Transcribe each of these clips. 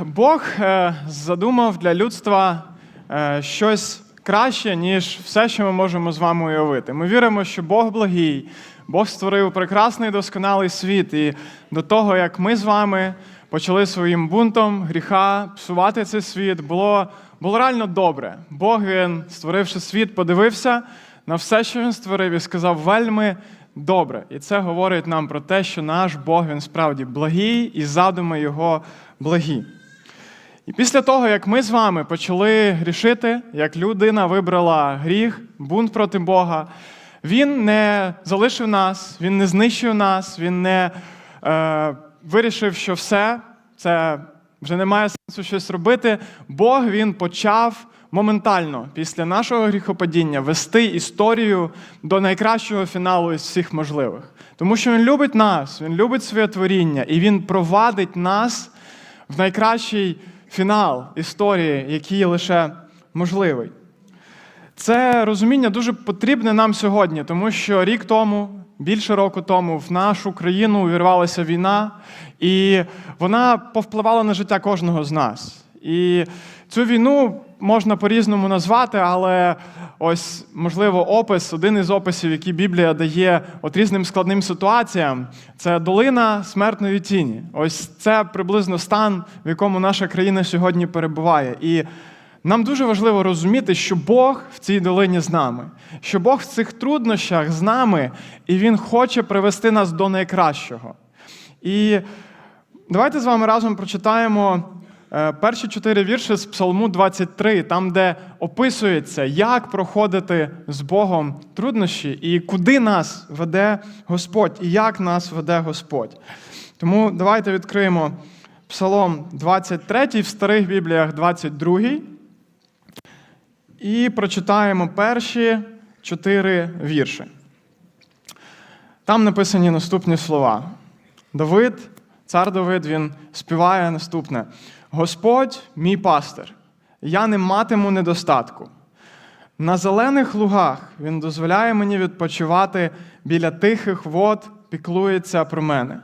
Бог е, задумав для людства е, щось краще, ніж все, що ми можемо з вами уявити. Ми віримо, що Бог благий, Бог створив прекрасний досконалий світ. І до того, як ми з вами почали своїм бунтом гріха псувати цей світ, було, було реально добре. Бог він, створивши світ, подивився на все, що він створив, і сказав вельми добре. І це говорить нам про те, що наш Бог він справді благий і задуми його благі. І після того, як ми з вами почали грішити, як людина вибрала гріх, бунт проти Бога, він не залишив нас, він не знищив нас, він не е, вирішив, що все, це вже немає сенсу щось робити. Бог він почав моментально після нашого гріхопадіння вести історію до найкращого фіналу із всіх можливих. Тому що він любить нас, він любить своє творіння, і він провадить нас в найкращий фінал історії, який лише можливий. Це розуміння дуже потрібне нам сьогодні, тому що рік тому, більше року тому, в нашу країну увірвалася війна, і вона повпливала на життя кожного з нас. І цю війну можна по-різному назвати, але ось, можливо, опис, один із описів, який Біблія дає от різним складним ситуаціям, це долина смертної тіні. Ось це приблизно стан, в якому наша країна сьогодні перебуває. І нам дуже важливо розуміти, що Бог в цій долині з нами, що Бог в цих труднощах з нами, і Він хоче привести нас до найкращого. І давайте з вами разом прочитаємо перші чотири вірші з Псалму 23, там, де описується, як проходити з Богом труднощі і куди нас веде Господь, і як нас веде Господь. Тому давайте відкриємо Псалом 23 в старих Бібліях 22. І прочитаємо перші чотири вірші. Там написані наступні слова. Давид, цар Давид, він співає наступне: Господь мій пастир, я не матиму недостатку. На зелених лугах він дозволяє мені відпочивати біля тихих вод, піклується про мене.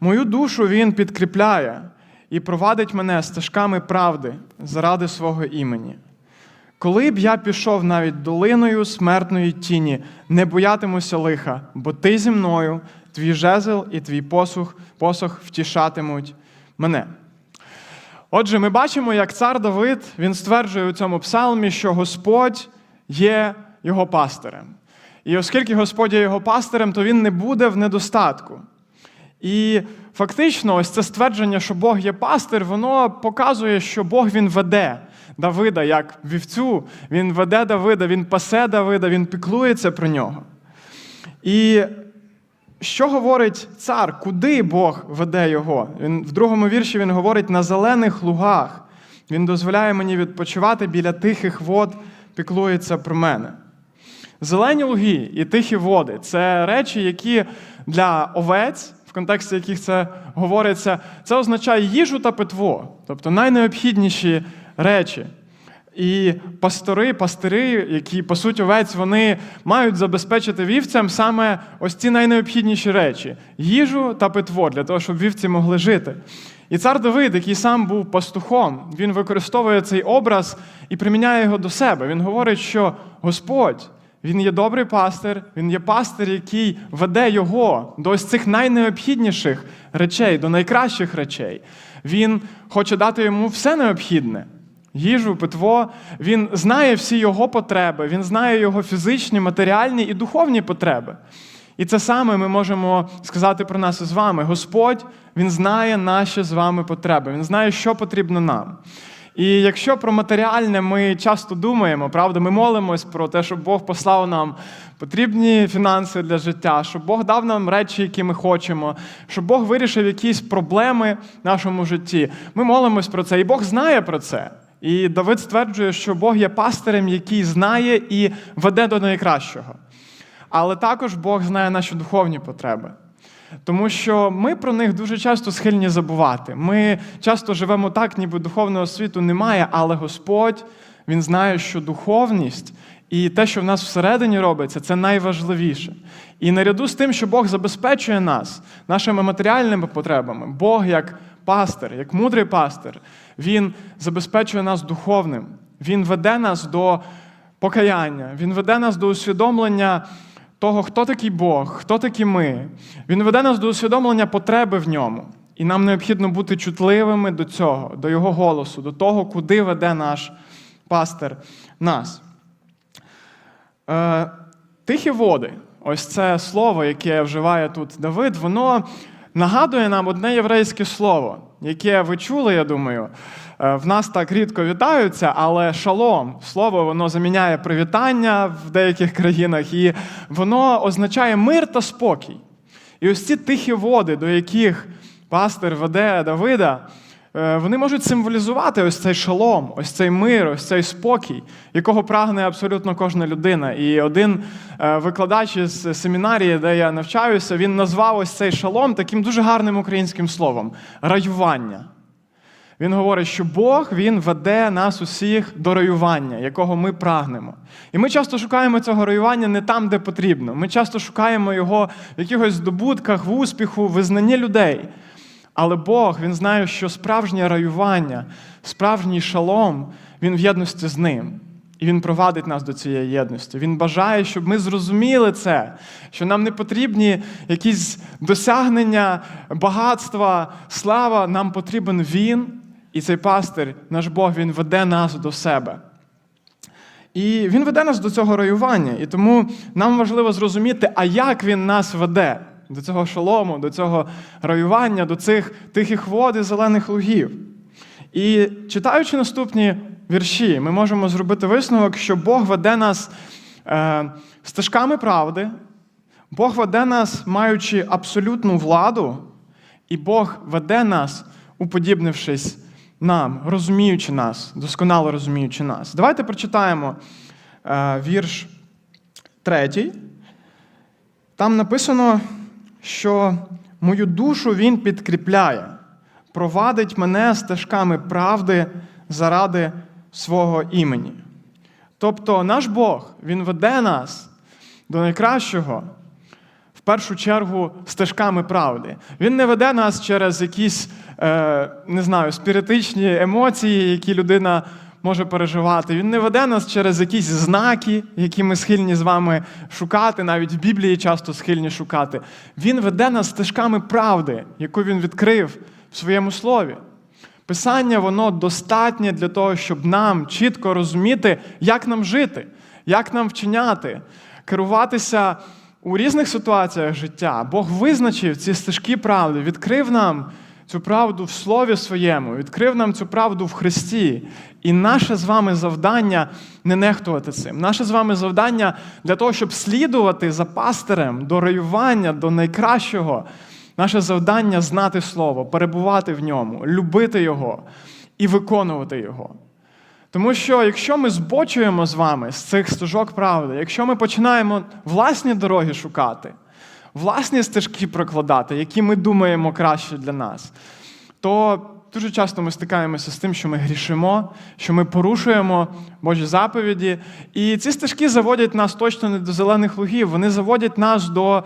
Мою душу він підкріпляє і провадить мене стежками правди заради свого імені. Коли б я пішов навіть долиною смертної тіні, не боятимуся лиха, бо ти зі мною, твій жезл і твій посух, посох втішатимуть мене. Отже, ми бачимо, як цар Давид він стверджує у цьому псалмі, що Господь є його пастирем. І оскільки Господь є його пастирем, то він не буде в недостатку. І фактично, ось це ствердження, що Бог є пастир, воно показує, що Бог він веде Давида як вівцю, він веде Давида, він пасе Давида, він піклується про нього. І що говорить цар? Куди Бог веде його? Він, В другому вірші він говорить на зелених лугах. Він дозволяє мені відпочивати біля тихих вод, піклується про мене. Зелені луги і тихі води це речі, які для овець, в контексті яких це говориться, це означає їжу та питво, тобто найнеобхідніші речі. І пастори, пастири, які пасуть овець, вони мають забезпечити вівцям саме ось ці найнеобхідніші речі їжу та питво, для того, щоб вівці могли жити. І цар Давид, який сам був пастухом, він використовує цей образ і приміняє його до себе. Він говорить, що Господь, він є добрий пастир, він є пастир, який веде його до ось цих найнеобхідніших речей, до найкращих речей. Він хоче дати йому все необхідне їжу, питво. Він знає всі його потреби, він знає його фізичні, матеріальні і духовні потреби. І це саме ми можемо сказати про нас з вами. Господь Він знає наші з вами потреби, Він знає, що потрібно нам. І якщо про матеріальне ми часто думаємо, правда, ми молимось про те, щоб Бог послав нам потрібні фінанси для життя, щоб Бог дав нам речі, які ми хочемо, щоб Бог вирішив якісь проблеми в нашому житті. Ми молимось про це, і Бог знає про це. І Давид стверджує, що Бог є пастирем, який знає і веде до найкращого. Але також Бог знає наші духовні потреби. Тому що ми про них дуже часто схильні забувати. Ми часто живемо так, ніби духовного світу немає, але Господь Він знає, що духовність і те, що в нас всередині робиться, це найважливіше. І наряду з тим, що Бог забезпечує нас нашими матеріальними потребами, Бог як пастир, як мудрий пастир, він забезпечує нас духовним, він веде нас до покаяння, він веде нас до усвідомлення того, хто такий Бог, хто такі ми. Він веде нас до усвідомлення потреби в ньому. І нам необхідно бути чутливими до цього, до Його голосу, до того, куди веде наш пастир нас. Е, Тихі води, ось це слово, яке вживає тут Давид, воно нагадує нам одне єврейське слово, яке ви чули, я думаю. Е, В нас так рідко вітаються, але шалом, слово воно заміняє привітання в деяких країнах, і воно означає мир та спокій. І ось ці тихі води, до яких пастир веде Давида, вони можуть символізувати ось цей шалом, ось цей мир, ось цей спокій, якого прагне абсолютно кожна людина. І один е, викладач із семінарії, де я навчаюся, він назвав ось цей шалом таким дуже гарним українським словом раювання. Він говорить, що Бог він веде нас усіх до раювання, якого ми прагнемо. І ми часто шукаємо цього раювання не там, де потрібно. Ми часто шукаємо його в якихось здобутках, в успіху, визнанні людей. Але Бог він знає, що справжнє раювання, справжній шалом, він в єдності з ним. І він провадить нас до цієї єдності. Він бажає, щоб ми зрозуміли це, що нам не потрібні якісь досягнення, багатства, слава. Нам потрібен Він, і цей пастир, наш Бог, він веде нас до себе. І він веде нас до цього раювання. І тому нам важливо зрозуміти, а як він нас веде до цього шолому, до цього раювання, до цих тихих вод і зелених лугів. І читаючи наступні вірші, ми можемо зробити висновок, що Бог веде нас е, стежками правди, Бог веде нас, маючи абсолютну владу, і Бог веде нас, уподібнившись нам, розуміючи нас, досконало розуміючи нас. Давайте прочитаємо е, вірш третій. Там написано, що мою душу він підкріпляє, провадить мене стежками правди заради свого імені. Тобто наш Бог, Він веде нас до найкращого, в першу чергу, стежками правди. Він не веде нас через якісь, е, не знаю, спіритичні емоції, які людина може переживати. Він не веде нас через якісь знаки, які ми схильні з вами шукати, навіть в Біблії часто схильні шукати. Він веде нас стежками правди, яку він відкрив в своєму слові. Писання воно достатнє для того, щоб нам чітко розуміти, як нам жити, як нам вчиняти, керуватися у різних ситуаціях життя. Бог визначив ці стежки правди, відкрив нам цю правду в Слові своєму, відкрив нам цю правду в Христі. І наше з вами завдання не нехтувати цим. Наше з вами завдання для того, щоб слідувати за пастирем до раювання, до найкращого. Наше завдання знати Слово, перебувати в ньому, любити Його і виконувати Його. Тому що якщо ми збочуємо з вами з цих стежок правди, якщо ми починаємо власні дороги шукати, власні стежки прокладати, які ми думаємо краще для нас, то дуже часто ми стикаємося з тим, що ми грішимо, що ми порушуємо Божі заповіді. І ці стежки заводять нас точно не до зелених лугів, вони заводять нас до,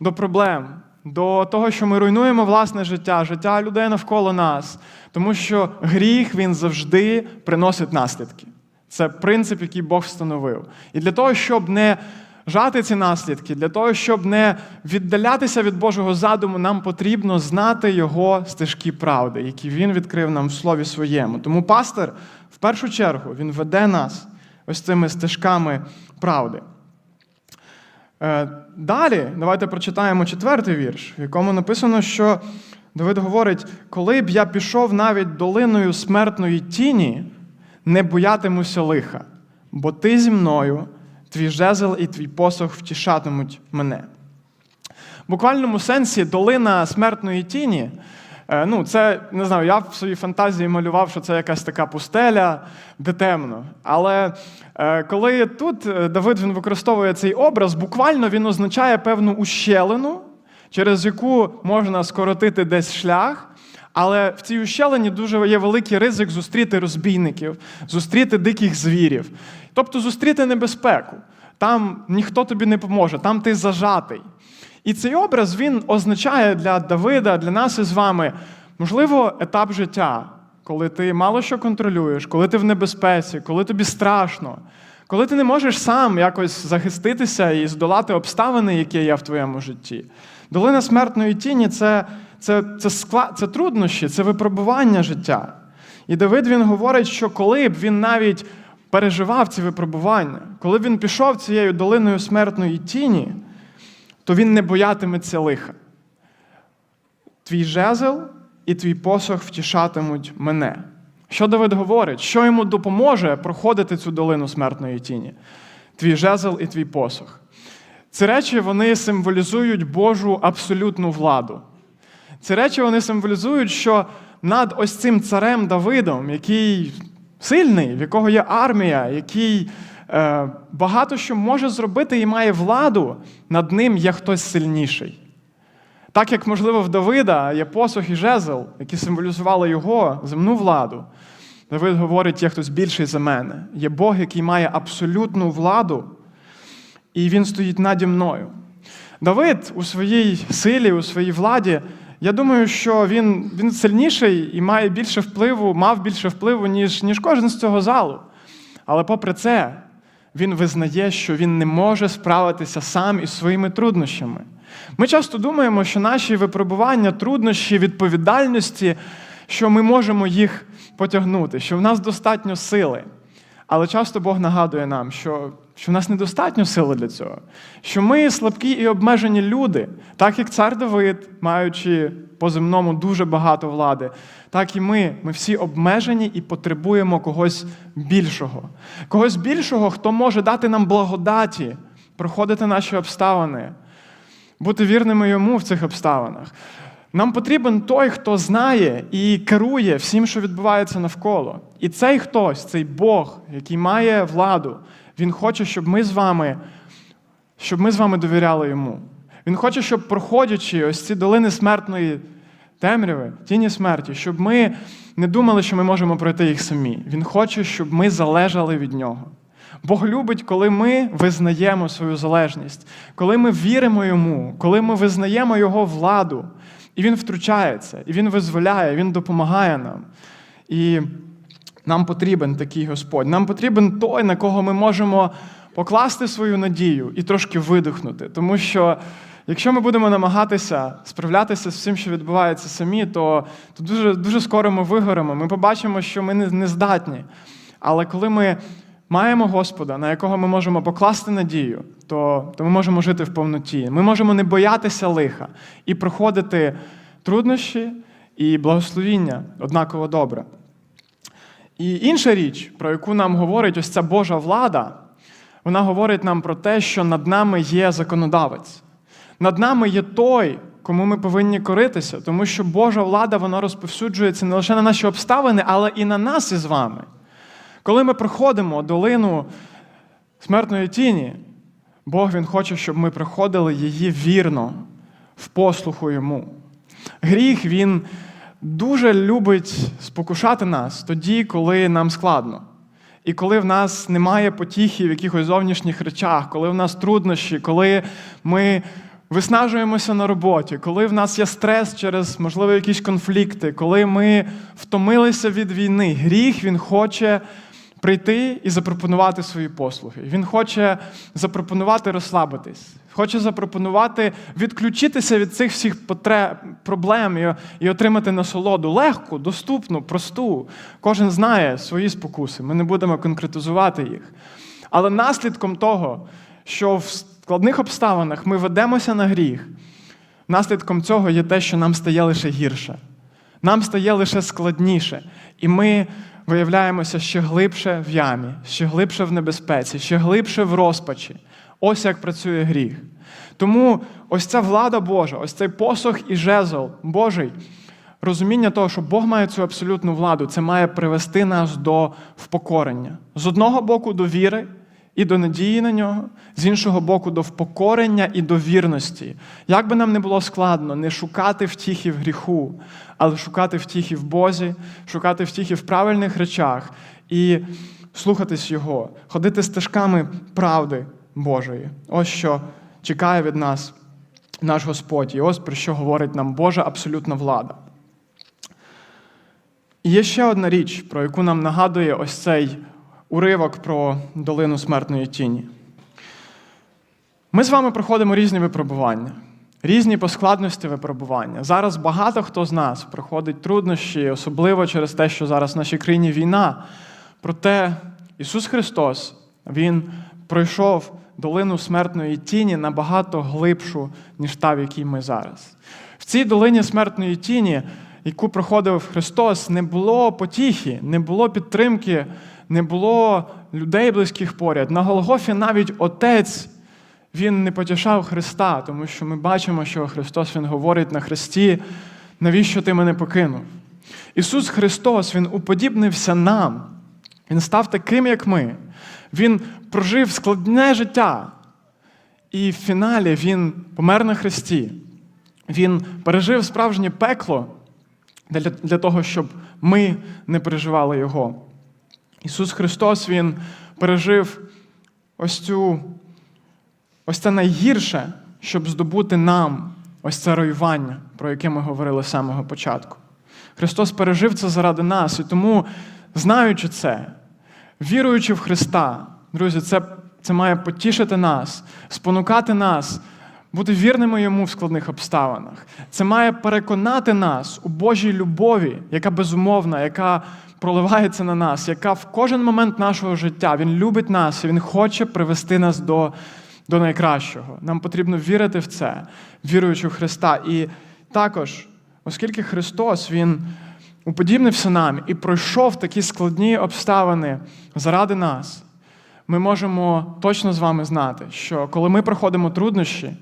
до проблем. До того, що ми руйнуємо власне життя, життя людей навколо нас, тому що гріх він завжди приносить наслідки. Це принцип, який Бог встановив. І для того, щоб не жати ці наслідки, для того, щоб не віддалятися від Божого задуму, нам потрібно знати Його стежки правди, які Він відкрив нам в Слові своєму. Тому пастир, в першу чергу, він веде нас ось цими стежками правди. Е, Далі давайте прочитаємо четвертий вірш, в якому написано, що Давид говорить: коли б я пішов навіть долиною смертної тіні, не боятимуся лиха, бо ти зі мною, твій жезл і твій посох втішатимуть мене. В буквальному сенсі долина смертної тіні. е, Ну, це не знаю, я в своїй фантазії малював, що це якась така пустеля, де темно. Але е, коли тут е, Давид він використовує цей образ, буквально він означає певну ущелину, через яку можна скоротити десь шлях. Але в цій ущелині дуже є великий ризик зустріти розбійників, зустріти диких звірів, тобто зустріти небезпеку. Там ніхто тобі не поможе, там ти зажатий. І цей образ він означає для Давида, для нас із вами Можливо, етап життя, коли ти мало що контролюєш, коли ти в небезпеці, коли тобі страшно, коли ти не можеш сам якось захиститися і здолати обставини, які є в твоєму житті. Долина смертної тіні це, це, це, скла, це труднощі, це випробування життя. І Давид він говорить, що коли б він навіть переживав ці випробування, коли він пішов цією долиною смертної тіні, то він не боятиметься лиха. Твій жезл і твій посох втішатимуть мене. Що Давид говорить? Що йому допоможе проходити цю долину смертної тіні? Твій жезл і твій посох. Ці речі вони символізують Божу абсолютну владу. Ці речі вони символізують, що над ось цим царем Давидом, який сильний, в якого є армія, який е, багато що може зробити і має владу, над ним є хтось сильніший. Так як, можливо, в Давида є посох і жезл, які символізували його земну владу. Давид говорить, є хтось більший за мене. Є Бог, який має абсолютну владу, і він стоїть наді мною. Давид у своїй силі, у своїй владі, я думаю, що він він сильніший і має більше впливу, мав більше впливу, ніж, ніж кожен з цього залу. Але попри це, він визнає, що він не може справитися сам із своїми труднощами. Ми часто думаємо, що наші випробування, труднощі, відповідальності, що ми можемо їх потягнути, що в нас достатньо сили. Але часто Бог нагадує нам, що що в нас недостатньо сили для цього, що ми слабкі і обмежені люди, так як цар Давид, маючи по земному дуже багато влади, так і ми. Ми всі обмежені і потребуємо когось більшого. Когось більшого, хто може дати нам благодаті, проходити наші обставини, бути вірними йому в цих обставинах. Нам потрібен той, хто знає і керує всім, що відбувається навколо. І цей хтось, цей Бог, який має владу, він хоче, щоб ми з вами, щоб ми з вами довіряли йому. Він хоче, щоб, проходячи ось ці долини смертної темряви, тіні смерті, щоб ми не думали, що ми можемо пройти їх самі. Він хоче, щоб ми залежали від нього. Бог любить, коли ми визнаємо свою залежність, коли ми віримо йому, коли ми визнаємо Його владу. І Він втручається, і Він визволяє, Він допомагає нам. І нам потрібен такий Господь. Нам потрібен той, на кого ми можемо покласти свою надію і трошки видихнути. Тому що якщо ми будемо намагатися справлятися з всім, що відбувається самі, то то дуже дуже скоро ми вигоремо. Ми побачимо, що ми не, не здатні. Але коли ми маємо Господа, на якого ми можемо покласти надію, то, то ми можемо жити в повноті. Ми можемо не боятися лиха і проходити труднощі і благословіння однаково добре. І інша річ, про яку нам говорить ось ця Божа влада, вона говорить нам про те, що над нами є законодавець. Над нами є той, кому ми повинні коритися, тому що Божа влада вона розповсюджується не лише на наші обставини, але і на нас із вами. Коли ми проходимо долину смертної тіні, Бог Він хоче, щоб ми проходили її вірно, в послуху Йому. Гріх Він дуже любить спокушати нас тоді, коли нам складно. І коли в нас немає потіхи в якихось зовнішніх речах, коли в нас труднощі, коли ми виснажуємося на роботі, коли в нас є стрес через, можливо, якісь конфлікти, коли ми втомилися від війни, гріх він хоче прийти і запропонувати свої послуги. Він хоче запропонувати розслабитись, хоче запропонувати відключитися від цих всіх потреб, проблем і, отримати насолоду легку, доступну, просту. Кожен знає свої спокуси. Ми не будемо конкретизувати їх. Але наслідком того, що в складних обставинах ми ведемося на гріх, наслідком цього є те, що нам стає лише гірше. Нам стає лише складніше. І ми виявляємося ще глибше в ямі, ще глибше в небезпеці, ще глибше в розпачі. Ось як працює гріх. Тому ось ця влада Божа, ось цей посох і жезл Божий, розуміння того, що Бог має цю абсолютну владу, це має привести нас до впокорення. З одного боку, до віри і до надії на нього, з іншого боку, до впокорення і до вірності. Як би нам не було складно не шукати втіхи в гріху, але шукати втіхи в Бозі, шукати втіхи в правильних речах і слухатись Його, ходити стежками правди Божої. Ось що чекає від нас наш Господь. І ось про що говорить нам Божа абсолютна влада. І є ще одна річ, про яку нам нагадує ось цей уривок про долину смертної тіні. Ми з вами проходимо різні випробування, різні по складності випробування. Зараз багато хто з нас проходить труднощі, особливо через те, що зараз в нашій країні війна. Проте Ісус Христос, Він пройшов долину смертної тіні набагато глибшу, ніж та, в якій ми зараз. В цій долині смертної тіні, яку проходив Христос, не було потіхи, не було підтримки, не було людей близьких поряд. На Голгофі навіть Отець. Він не потішав Христа, тому що ми бачимо, що Христос Він говорить на Христі, навіщо ти мене покинув? Ісус Христос, Він уподібнився нам. Він став таким, як ми. Він прожив складне життя. І в фіналі Він помер на Христі. Він пережив справжнє пекло для, для того, щоб ми не переживали Його. Ісус Христос Він пережив ось цю Ось це найгірше, щоб здобути нам ось це руйнування, про яке ми говорили з самого початку. Христос пережив це заради нас, і тому, знаючи це, віруючи в Христа, друзі, це, це має потішити нас, спонукати нас, бути вірними йому в складних обставинах. Це має переконати нас у Божій любові, яка безумовна, яка проливається на нас, яка в кожен момент нашого життя Він любить нас і Він хоче привести нас до до найкращого. Нам потрібно вірити в це, віруючи в Христа. І також, оскільки Христос Він уподібнився нам і пройшов такі складні обставини заради нас, ми можемо точно з вами знати, що коли ми проходимо труднощі,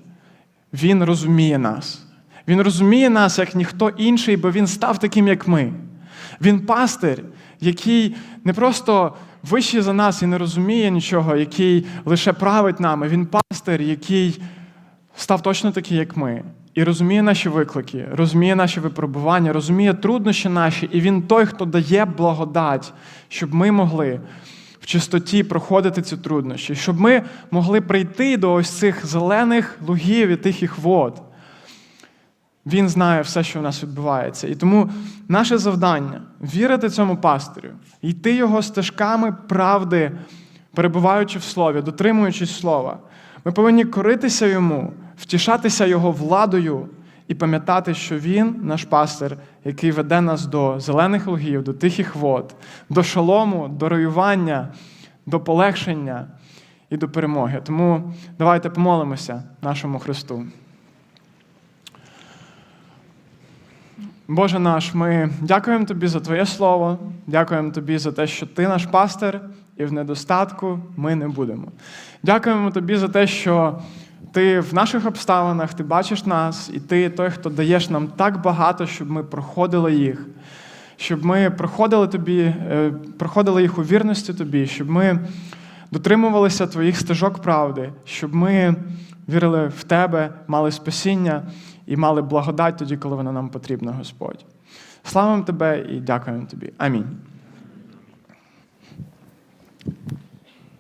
Він розуміє нас. Він розуміє нас як ніхто інший, бо Він став таким, як ми. Він пастир, який не просто вищий за нас і не розуміє нічого, який лише править нами. Він пастир, який став точно такий, як ми, і розуміє наші виклики, розуміє наші випробування, розуміє труднощі наші, і він той, хто дає благодать, щоб ми могли. В чистоті проходити ці труднощі, щоб ми могли прийти до ось цих зелених лугів і тихих вод. Він знає все, що в нас відбувається. І тому наше завдання вірити цьому пастирю, йти його стежками правди, перебуваючи в слові, дотримуючись слова. Ми повинні коритися йому, втішатися його владою і пам'ятати, що він наш пастир, який веде нас до зелених лугів, до тихих вод, до шолому, до роювання, до полегшення і до перемоги. Тому давайте помолимося нашому Христу. Боже наш, ми дякуємо Тобі за Твоє Слово, дякуємо Тобі за те, що Ти наш пастир, і в недостатку ми не будемо. Дякуємо Тобі за те, що Ти в наших обставинах, Ти бачиш нас, і Ти той, хто даєш нам так багато, щоб ми проходили їх, щоб ми проходили тобі, е, проходили їх у вірності Тобі, щоб ми дотримувалися Твоїх стежок правди, щоб ми вірили в Тебе, мали спасіння і мали благодать тоді, коли вона нам потрібна, Господь. Славимо Тебе і дякуємо Тобі. Амінь.